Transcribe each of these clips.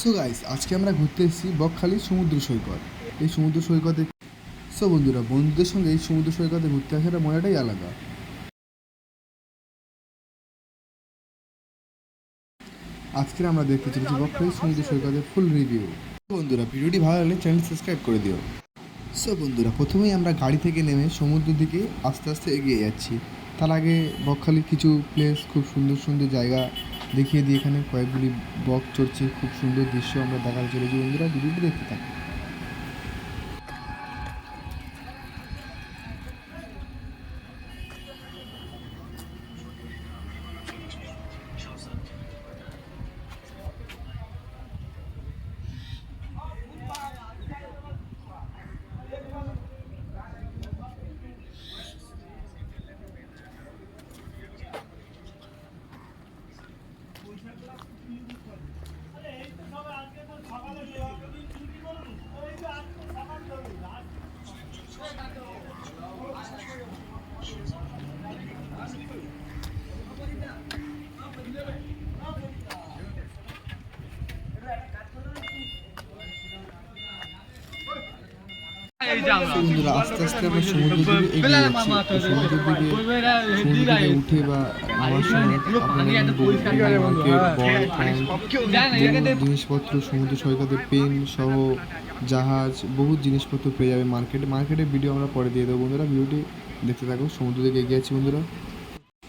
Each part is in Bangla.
সো গাইস আজকে আমরা ঘুরতে এসেছি বকখালি সমুদ্র সৈকত। এই সমুদ্র সৈকতে সো বন্ধুরা, বন্ধুদের সঙ্গে এই সমুদ্র সৈকতে ঘুরতে আসার মজাটাই আলাদা। আজকে আমরা দেখতে চলেছি বকখালি সমুদ্র সৈকতের ফুল রিভিউ বন্ধুরা, ভিডিওটি ভালো লাগলে চ্যানেল সাবস্ক্রাইব করে দিও। সো বন্ধুরা, প্রথমেই আমরা গাড়ি থেকে নেমে সমুদ্রের দিকে আস্তে আস্তে এগিয়ে যাচ্ছি। তার আগে বকখালির কিছু প্লেস খুব সুন্দর সুন্দর জায়গা দেখিয়ে দিয়ে এখানে কয়েকগুলি বক চড়ছে। খুব সুন্দর দৃশ্য আমরা দেখাতে চলেছি। বন্ধুরা, ভিডিওটি দেখতে থাকুন। বন্ধুরা আস্তে আস্তে আমরা সমুদ্রের দিকে এগিয়ে যাচ্ছি। তো সমুদ্রের দিকে সমুদ্র উঠে বা নামার সময় আপনারা মার্কেট বল প্যান্ট জিনিসপত্র সমুদ্র সৈকতে পেন সহ জাহাজ বহু জিনিসপত্র পেয়ে যাবে মার্কেটে। মার্কেটের ভিডিও আমরা পরে দিয়ে দেবো। বন্ধুরা ভিডিওটি দেখতে থাকো সমুদ্র দিকে এগিয়ে যাচ্ছি বন্ধুরা।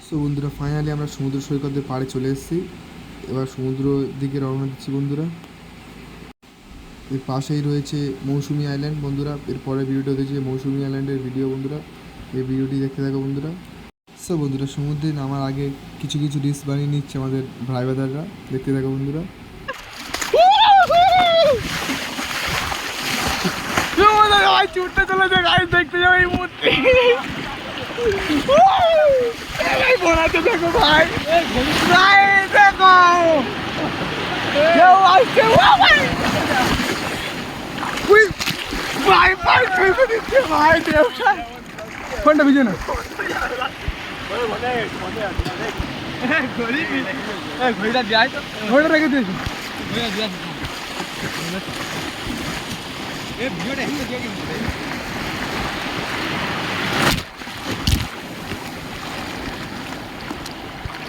সো বন্ধুরা ফাইনালি আমরা সমুদ্র সৈকতের পাড়ে চলে এসেছি। এবার সমুদ্র দিকে রওনা দিচ্ছি বন্ধুরা। এর পাশেই রয়েছে মৌসুমি আইল্যান্ড বন্ধুরা এর পরের ভিডিওটা হচ্ছে মৌসুমি আইল্যান্ডের ভিডিও বন্ধুরা এই ভিডিওটি দেখতে থাকো বন্ধুরা সো বন্ধুরা সমুদ্রে নামার আগে কিছু কিছু ডিশ বানিয়ে নিচ্ছে আমাদের ভাই বাদাররা দেখতে থাকো বন্ধুরা দেখতে যাব এই মুহূর্তে বোনাতে দেখো ভাই ভাই দেখো কেউ আসছে ও ভাই উই, ভাই ভাই ফেলতে দিচ্ছে ভাই দেবটা ফোনটা ভিজে না ঘড়িটা দেয় তো ঘড়িটা রেখে দিয়েছি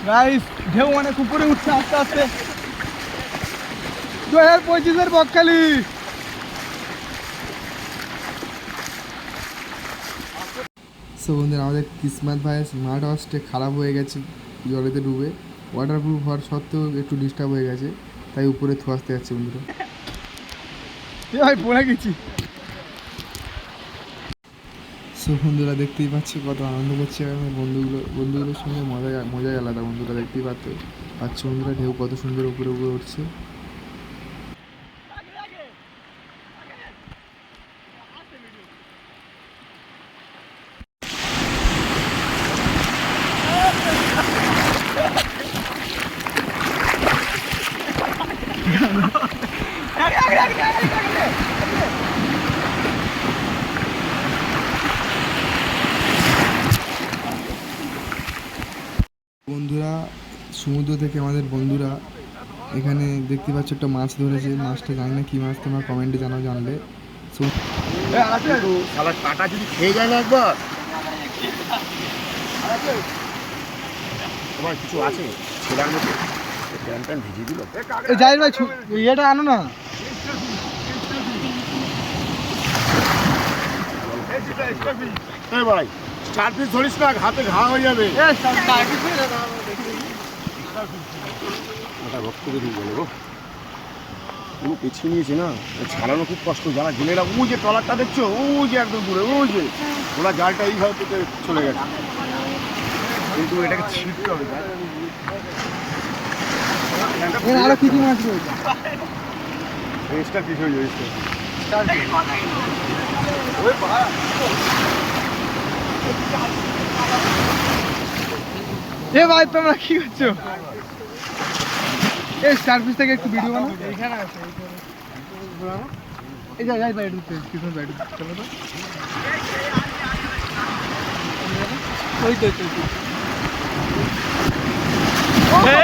গাইস ঢেউ অনেক উপরে উঠছে আস্তে আস্তে দু হাজার পঁচিশের বকখালি সো বন্ধুরা আমাদের কিসমত ভাইয়ের স্মার্ট ওয়াচটা খারাপ হয়ে গেছে জলেতে ডুবে। ওয়াটারপ্রুফ হওয়ার সত্ত্বেও একটু ডিস্টার্ব হয়ে গেছে তাই উপরে থুয়াসতে যাচ্ছে বন্ধুরা। ভাই পড়ে গেছি। সো বন্ধুরা দেখতেই পাচ্ছি কত আনন্দ করছে আমার বন্ধুগুলো বন্ধুগুলোর সঙ্গে মজা মজাই আলাদা বন্ধুরা দেখতেই পাচ্ছ পাচ্ছ বন্ধুরা ঢেউ কত সুন্দর উপরে উপরে উঠছে। বন্ধুরা, সমুদ্র থেকে আমাদের বন্ধুরা এখানে দেখতে পাচ্ছ একটা মাছ ধরেছে। মাছটা জানি না কী মাছ, তোমরা কমেন্টে জানাও, জানলে। কাটা যদি খেয়ে যায় না একবার। তোমার কিছু আছে? প্যান প্যান ভিজিয়ে দিল যাই ভাই ইয়েটা আনো না। ভাই চার পিস ধরিস না হাতে ঘা হয়ে যাবে। ওটা রক্ত বেরিয়ে গেল গো। পুরো পেছিয়ে নিয়েছে না? ছাড়ানো খুব কষ্ট। যারা জেলেরা ও যে ট্রলারটা দেখছ ও যে একদম দূরে ও যে। ওরা জালটা এইভাবে পেতে চলে গেছে। কিন্তু এটাকে ছিটতে হবে এর আরও কি কি মাছ রয়েছে। রেজিস্টার কিছু হয়ে রেজিস্টার এ ভাই তোমরা কি করছ? এই সার্ভিস থেকে একটু ভিডিও বানাও। এইখানে আছে এই যা যাই ভাই ঢুকতে কিছু ভাই চলো তো। ওই তো ওই তো, ওই তো। হ্যালো